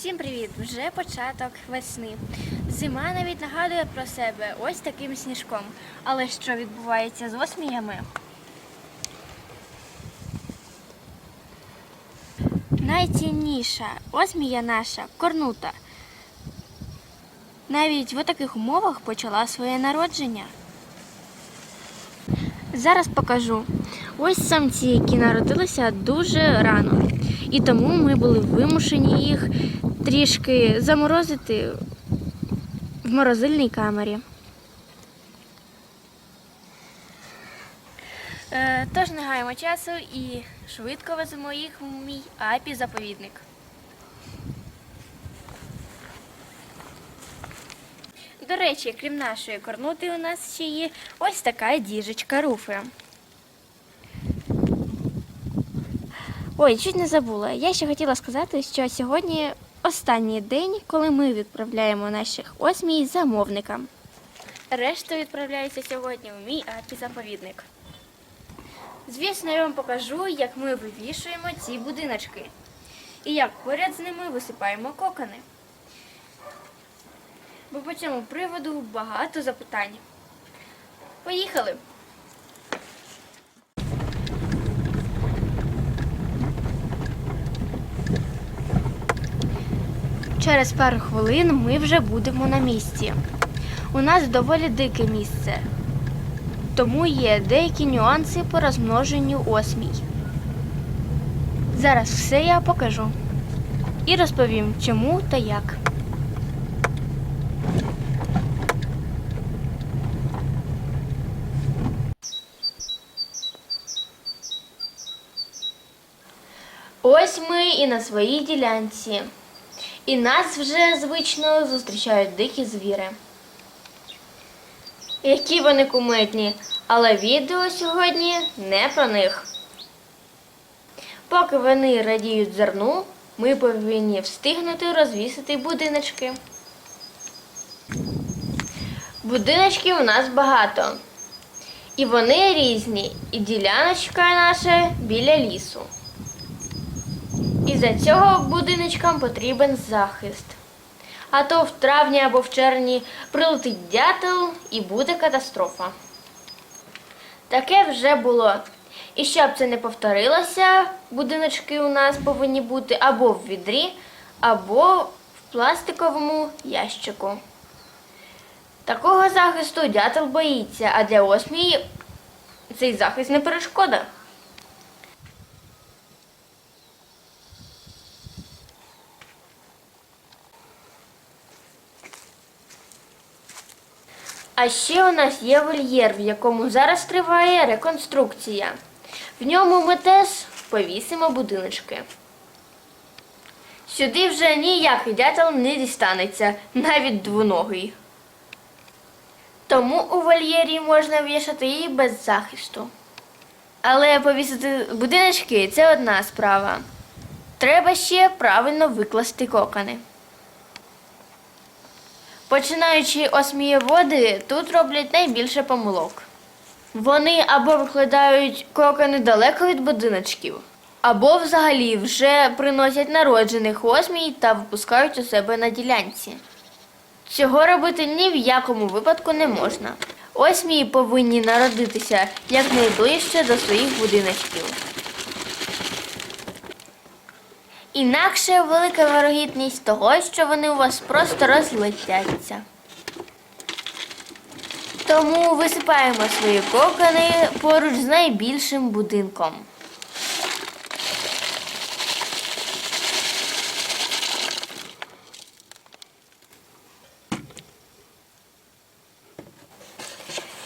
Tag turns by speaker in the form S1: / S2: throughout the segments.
S1: Всім привіт! Вже початок весни. Зима навіть нагадує про себе ось таким сніжком. Але що відбувається з осміями? Найцінніша осмія наша корнута. Навіть в таких умовах почала своє народження. Зараз покажу. Ось самці, які народилися дуже рано. І тому ми були вимушені їх трішки заморозити в морозильній камері. Е, Тож не гаємо часу і швидко веземо їх в мій апі-заповідник. До речі, крім нашої корнути, у нас ще є ось така діжечка руфи. Ой, чуть не забула. Я ще хотіла сказати, що сьогодні останній день, коли ми відправляємо наших осмій замовникам. Решта відправляється сьогодні в мій апі-заповідник. Звісно, я вам покажу, як ми вивішуємо ці будиночки і як поряд з ними висипаємо кокони. Бо по цьому приводу багато запитань. Поїхали! Через пару хвилин ми вже будемо на місці. У нас доволі дике місце, тому є деякі нюанси по розмноженню осмій. Зараз все я покажу і розповім, чому та як. Ось ми і на своїй ділянці. І нас вже звично зустрічають дикі звіри. Які вони кумедні, але відео сьогодні не про них. Поки вони радіють зерну, ми повинні встигнути розвісити будиночки. Будиночків у нас багато. І вони різні, і діляночка наша біля лісу. І за цього будиночкам потрібен захист. А то в травні або в червні прилетить дятел і буде катастрофа. Таке вже було. І щоб це не повторилося, будиночки у нас повинні бути або в відрі, або в пластиковому ящику. Такого захисту дятел боїться, а для осмії цей захист не перешкода. А ще у нас є вольєр, в якому зараз триває реконструкція. В ньому ми теж повісимо будиночки. Сюди вже ніякий дятел не дістанеться, навіть двоногий. Тому у вольєрі можна вішати її без захисту. Але повісити будиночки це одна справа. Треба ще правильно викласти кокони. Починаючи осмієводи, тут роблять найбільше помилок. Вони або викладають кокони далеко від будиночків, або взагалі вже приносять народжених осмій та випускають у себе на ділянці. Цього робити ні в якому випадку не можна. Осмії повинні народитися якнайближче до своїх будиночків. Інакше велика вирогідність того, що вони у вас просто розлетяться. Тому висипаємо свої кокони поруч з найбільшим будинком.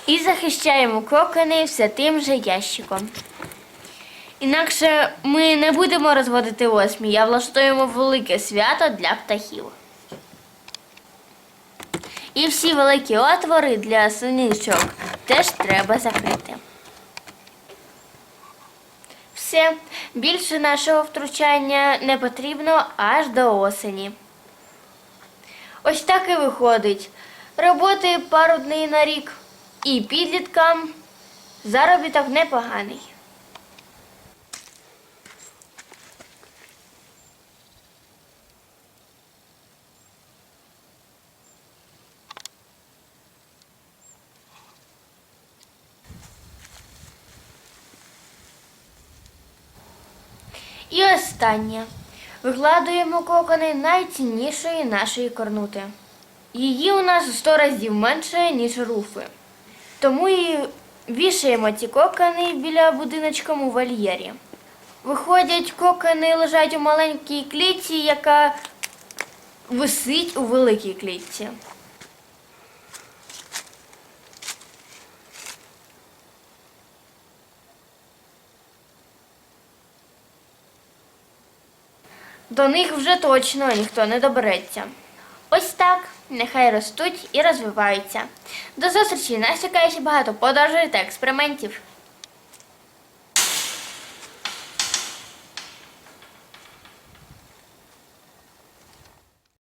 S1: І захищаємо кокони все тим же ящиком. Інакше ми не будемо розводити осмій, а влаштуємо велике свято для птахів. І всі великі отвори для синичок теж треба закрити. Все, більше нашого втручання не потрібно аж до осені. Ось так і виходить. Роботи пару днів на рік. І підліткам заробіток непоганий. І останнє. Вигладуємо кокони найціннішої нашої корнути. Її у нас у 100 разів менше, ніж руфи. Тому і вішаємо ці кокони біля будиночком у вольєрі. Виходять, кокони лежать у маленькій клітці, яка висить у великій клітці. До них вже точно ніхто не добереться. Ось так, нехай ростуть і розвиваються. До зустрічі! Нас чекає ще багато подорожей та експериментів.